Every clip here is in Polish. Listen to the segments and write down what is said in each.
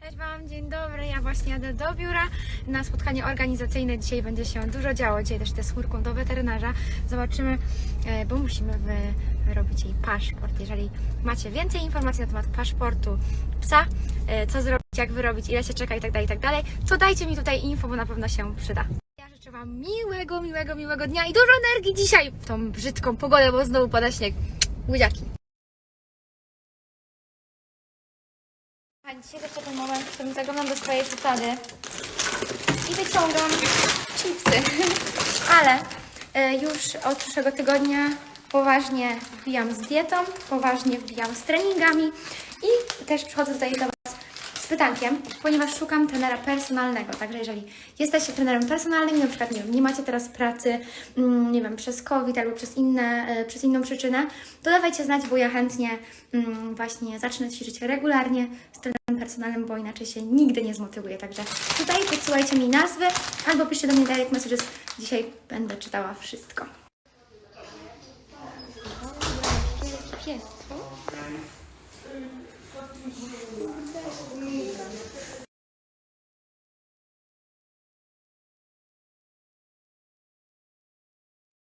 Cześć Wam, dzień dobry. Ja właśnie jadę do biura na spotkanie organizacyjne. Dzisiaj będzie się dużo działo. Dzisiaj też też z do weterynarza. Zobaczymy, e, bo musimy wy, wyrobić jej paszport. Jeżeli macie więcej informacji na temat paszportu psa, e, co zrobić, jak wyrobić, ile się czeka i tak dalej, i tak to dajcie mi tutaj info, bo na pewno się przyda. Ja życzę Wam miłego, miłego, miłego dnia i dużo energii dzisiaj w tą brzydką pogodę, bo znowu pada śnieg. Łydziaki. A dzisiaj też ten moment, w którym zaglądam do swojej szuflady i wyciągam chipsy. Ale e, już od przyszłego tygodnia poważnie wbijam z dietą, poważnie wbijam z treningami i też przychodzę tutaj do pytankiem, ponieważ szukam trenera personalnego. Także jeżeli jesteście trenerem personalnym na przykład nie, wiem, nie macie teraz pracy, mm, nie wiem, przez COVID albo przez, inne, e, przez inną przyczynę, to dawajcie znać, bo ja chętnie mm, właśnie zacznę ćwiczyć regularnie z trenerem personalnym, bo inaczej się nigdy nie zmotywuję. Także tutaj podsyłajcie mi nazwy albo piszcie do mnie direct messages. Dzisiaj będę czytała wszystko.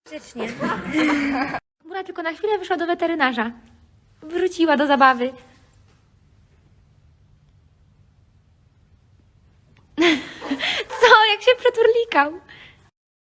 Grzecznie. Mura tylko na chwilę wyszła do weterynarza. Wróciła do zabawy. Co? Jak się przeturlikał.